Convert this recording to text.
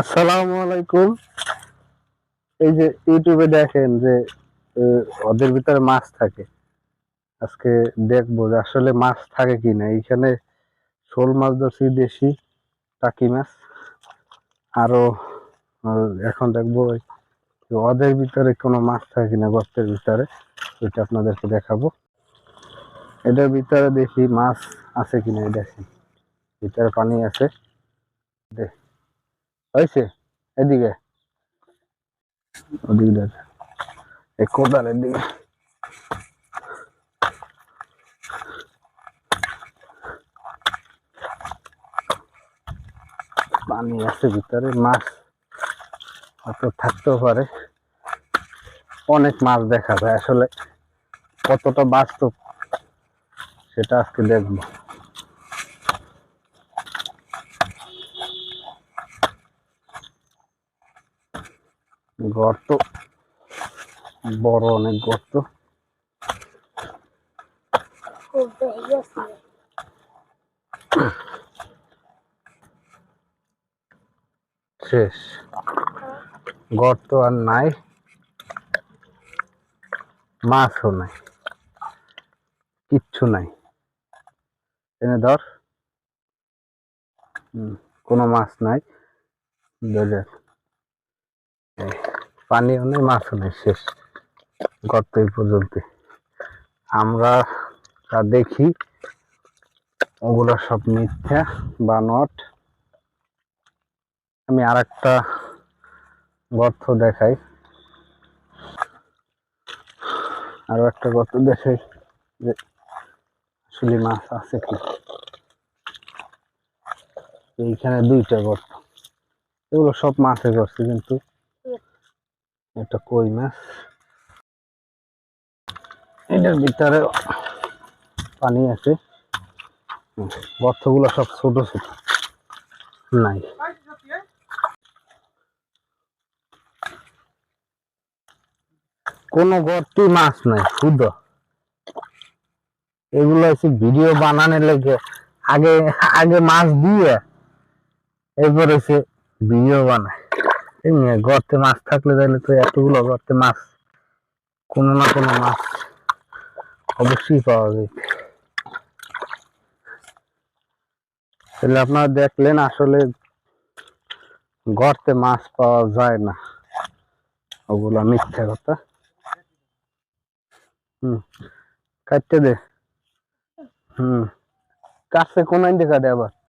আসসালামু আলাইকুম এই যে ইউটিউবে দেখেন যে ওদের ভিতরে মাছ থাকে। আজকে দেখব যে আসলে মাছ থাকে কিনা। এইখানে শোল মাছ ধরছি, দেশি টাকি মাছ। আরও এখন দেখব ওদের ভিতরে কোনো মাছ থাকে কিনা, গর্তের ভিতরে। ওইটা আপনাদেরকে দেখাবো। এটার ভিতরে দেখি মাছ আছে কিনা দেখি ভিতরে পানি আছে। হয়েছে? এদিকে। ওদিকে দেখ। এই কোদালের দিকে পানি আছে ভিতরে, মাছ হয়তো থাকতেও পারে। অনেক মাছ দেখা যায়। আসলে কতটা বাস্তব, সেটা আজকে দেখব। গর্ত। বড় অনেক গর্ত। শেষ। গর্ত আর নাই। মাছও নাই। কিচ্ছু নাই। এনে ধর। কোনো মাছ নাই। এই, পানিও নেই মাছও নেই শেষ। গর্ত এই পর্যন্ত। আমরা যা দেখি, ওগুলো সব মিথ্যা বা নট। আমি আর একটা গর্ত দেখাই। আরও একটা গর্ত দেখাই যে আসলে মাছ আছে কি। এইখানে দুইটা গর্ত। এগুলো সব মাছে করছে কিন্তু এটা কই মাছ এটার ভিতরে পানি আছে। গর্তগুলো সব ছোট ছোট। নাই। কোনো গর্তে মাছ নাই, শুধু। এগুলো হচ্ছে ভিডিও বানানোর লেগে আগে আগে মাছ দিয়ে, এরপর হচ্ছে ভিডিও বানায়। গর্তে মাছ থাকলে তাহলে তো এতগুলো গর্তে মাছ, কোনো না কোনো মাছ অবশ্যই পাওয়া যায়। তাহলে আপনারা দেখলেন আসলে গর্তে মাছ পাওয়া যায় না। ওগুলা মিথ্যা কথা। হুম, কাটতে দে। হুম, কাছে কোন দেখা দে আবার।